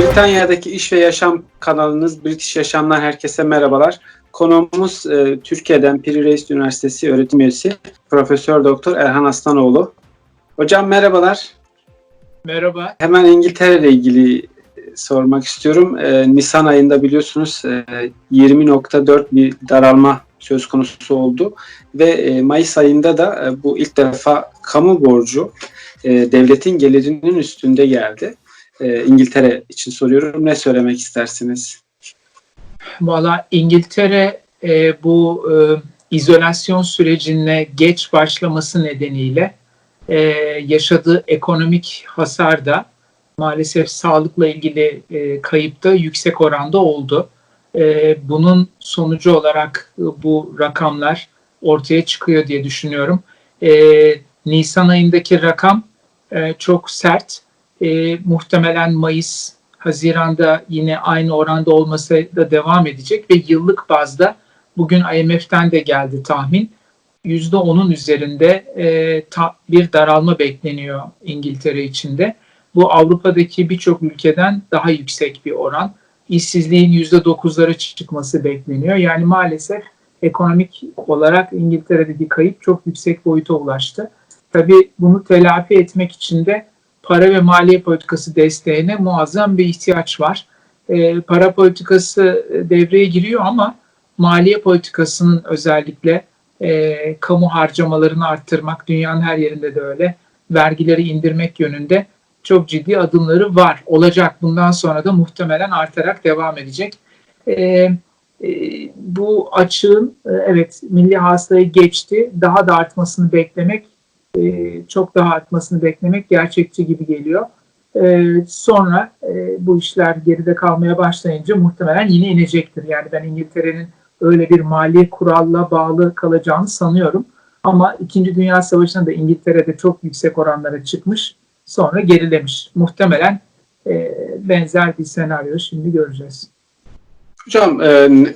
Britanya'daki İş ve Yaşam kanalınız British Yaşam'dan herkese merhabalar. Konuğumuz e, Türkiye'den Piri Reis Üniversitesi öğretim üyesi Profesör Doktor Erhan Aslanoğlu. Hocam merhabalar. Merhaba. Hemen İngiltere ile ilgili e, sormak istiyorum. E, Nisan ayında biliyorsunuz e, 20.4 bir daralma söz konusu oldu ve e, Mayıs ayında da e, bu ilk defa kamu borcu e, devletin gelirinin üstünde geldi. E, İngiltere için soruyorum. Ne söylemek istersiniz? Valla İngiltere e, bu e, izolasyon sürecine geç başlaması nedeniyle e, yaşadığı ekonomik hasar da maalesef sağlıkla ilgili e, kayıpta yüksek oranda oldu. E, bunun sonucu olarak e, bu rakamlar ortaya çıkıyor diye düşünüyorum. E, Nisan ayındaki rakam e, çok sert. E, muhtemelen Mayıs, Haziran'da yine aynı oranda olması da devam edecek ve yıllık bazda bugün IMF'den de geldi tahmin. %10'un üzerinde e, ta, bir daralma bekleniyor İngiltere içinde. Bu Avrupa'daki birçok ülkeden daha yüksek bir oran. İşsizliğin %9'lara çıkması bekleniyor. Yani maalesef ekonomik olarak İngiltere'deki kayıp çok yüksek boyuta ulaştı. Tabii bunu telafi etmek için de para ve maliye politikası desteğine muazzam bir ihtiyaç var. E, para politikası devreye giriyor ama maliye politikasının özellikle e, kamu harcamalarını arttırmak, dünyanın her yerinde de öyle, vergileri indirmek yönünde çok ciddi adımları var. Olacak. Bundan sonra da muhtemelen artarak devam edecek. E, e, bu açığın e, evet milli hastayı geçti. Daha da artmasını beklemek e, çok daha artmasını beklemek gerçekçi gibi geliyor. E, sonra e, bu işler geride kalmaya başlayınca muhtemelen yine inecektir. Yani ben İngiltere'nin öyle bir mali kuralla bağlı kalacağını sanıyorum. Ama İkinci Dünya Savaşı'nda da İngiltere'de çok yüksek oranlara çıkmış. Sonra gerilemiş. Muhtemelen benzer bir senaryo şimdi göreceğiz. Hocam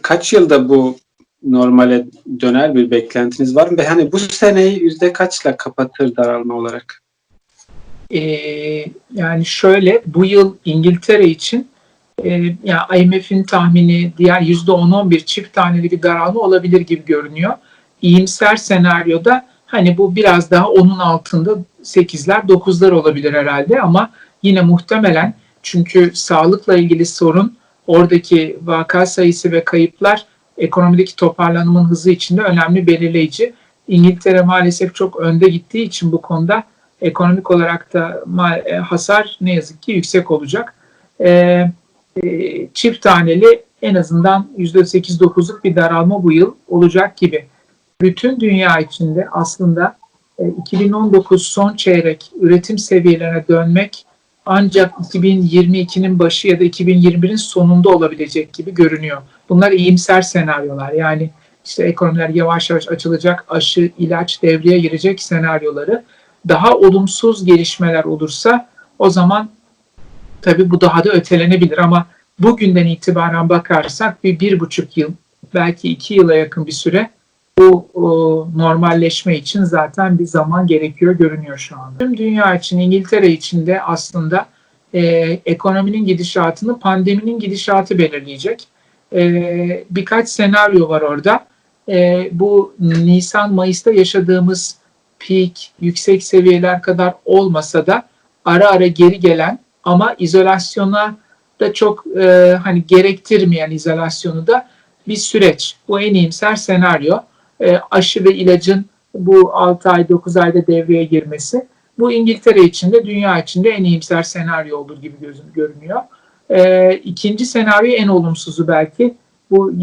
kaç yılda bu normale döner bir beklentiniz var mı? Ve hani bu seneyi yüzde kaçla kapatır daralma olarak? Ee, yani şöyle bu yıl İngiltere için e, yani IMF'in tahmini diğer yüzde 10-11 çift taneli bir daralma olabilir gibi görünüyor. İyimser senaryoda hani bu biraz daha onun altında 8'ler 9'lar olabilir herhalde ama yine muhtemelen çünkü sağlıkla ilgili sorun oradaki vaka sayısı ve kayıplar ekonomideki toparlanmanın hızı içinde önemli belirleyici. İngiltere maalesef çok önde gittiği için bu konuda ekonomik olarak da e, hasar ne yazık ki yüksek olacak. E, e, çift taneli en azından %8-9'luk bir daralma bu yıl olacak gibi. Bütün dünya içinde aslında 2019 son çeyrek üretim seviyelerine dönmek ancak 2022'nin başı ya da 2021'in sonunda olabilecek gibi görünüyor. Bunlar iyimser senaryolar. Yani işte ekonomiler yavaş yavaş açılacak, aşı, ilaç devreye girecek senaryoları. Daha olumsuz gelişmeler olursa o zaman tabii bu daha da ötelenebilir ama bugünden itibaren bakarsak bir bir buçuk yıl belki iki yıla yakın bir süre bu o, normalleşme için zaten bir zaman gerekiyor görünüyor şu anda. Tüm dünya için İngiltere için de aslında e, ekonominin gidişatını pandeminin gidişatı belirleyecek. E, birkaç senaryo var orada. E, bu Nisan-Mayıs'ta yaşadığımız peak yüksek seviyeler kadar olmasa da ara ara geri gelen ama izolasyona da çok e, hani gerektirmeyen izolasyonu da bir süreç. Bu en iyimser senaryo. E, aşı ve ilacın bu 6 ay 9 ayda devreye girmesi. Bu İngiltere için de dünya için de en iyimser senaryo olur gibi gözüm görünüyor. E, ikinci senaryo en olumsuzu belki. Bu e,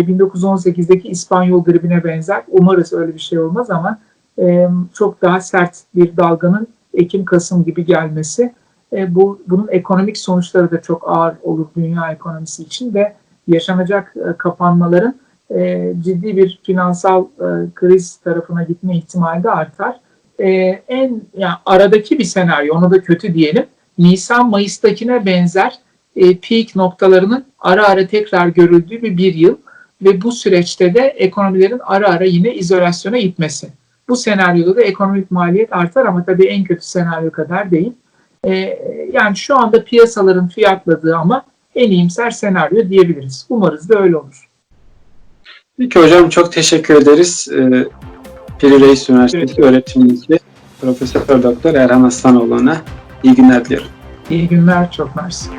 1918'deki İspanyol gribine benzer. Umarız öyle bir şey olmaz ama e, çok daha sert bir dalganın Ekim-Kasım gibi gelmesi. E, bu Bunun ekonomik sonuçları da çok ağır olur dünya ekonomisi için ve yaşanacak e, kapanmaların e, ciddi bir finansal e, kriz tarafına gitme ihtimali de artar. E, en yani aradaki bir senaryo, onu da kötü diyelim. Nisan-Mayıs'takine benzer e, peak noktalarının ara ara tekrar görüldüğü bir, bir yıl ve bu süreçte de ekonomilerin ara ara yine izolasyona gitmesi. Bu senaryoda da ekonomik maliyet artar ama tabii en kötü senaryo kadar değil. E, yani şu anda piyasaların fiyatladığı ama en iyimser senaryo diyebiliriz. Umarız da öyle olur. Peki hocam çok teşekkür ederiz. Ee, Piri Reis Üniversitesi öğretim üyesi Profesör Doktor Erhan Aslanoğlu'na iyi günler diliyorum. İyi günler, çok mersi.